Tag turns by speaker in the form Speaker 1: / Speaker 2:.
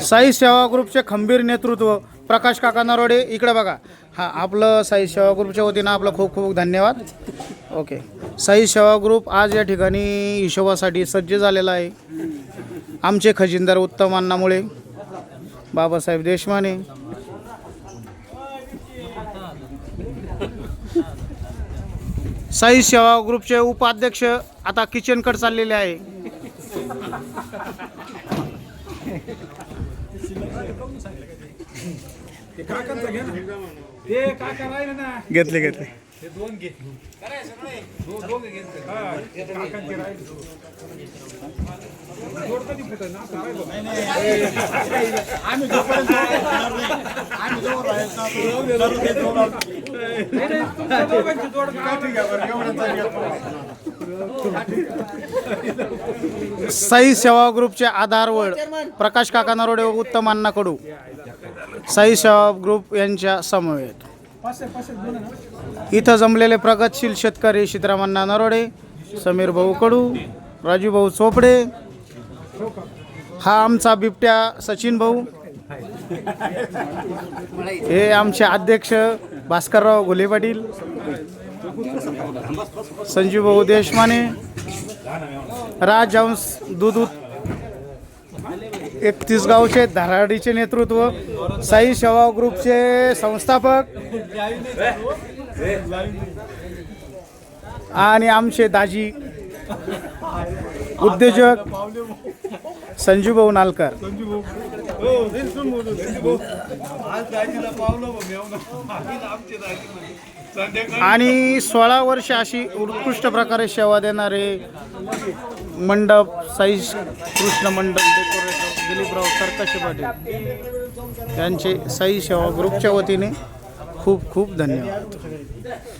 Speaker 1: साई सेवा ग्रुपचे खंबीर नेतृत्व प्रकाश काका नरोडे इकडे बघा. हा आपलं साई सेवा ग्रुपच्या वतीनं आपलं खूप खूप धन्यवाद. ओके साई सेवा ग्रुप आज या ठिकाणी हिशोबासाठी सज्ज झालेला आहे. आमचे खजिनदार उत्तम अण्णामुळे बाबासाहेब देशमाने. साई सेवा ग्रुपचे उपाध्यक्ष आता किचनकडे चाललेले आहे.
Speaker 2: ते काका राहिले ना.
Speaker 1: घेतले घेतले.
Speaker 2: ते दोन घे. दोन दोन घे हा, काकांचे राहिले. जोड कधी फुटेल ना आता राहिलं. नाही, नाही, तुमच्या दोघांची जोड
Speaker 1: साई सेवा ग्रुपचे आधारवड प्रकाश काका नरोडे व उत्तम अण्णा कडू. साई सेवा ग्रुप यांच्या समवेत. इथं जमलेले प्रगतशील शेतकरी सीतारामण्णा नरोडे समीर भाऊ कडू राजू भाऊ चोपडे हा आमचा बिबट्या सचिन भाऊ हे आमचे अध्यक्ष भास्करराव घुले पाटील संजीव भाऊ देशमाने राजहंस दूध एकतीस गावचे धराडीचे नेतृत्व साई सेवा ग्रुपचे संस्थापक आणि आमचे दाजी उद्योजक संजू भाऊ नालकर. आणि सोळा वर्ष अशी उत्कृष्ट प्रकारे सेवा देणारे मंडप साई कृष्ण मंडप डेकोरेटर दिलीपराव सरकशे पाटील यांचे साई सेवा ग्रुपच्या वतीने खूप खूप धन्यवाद.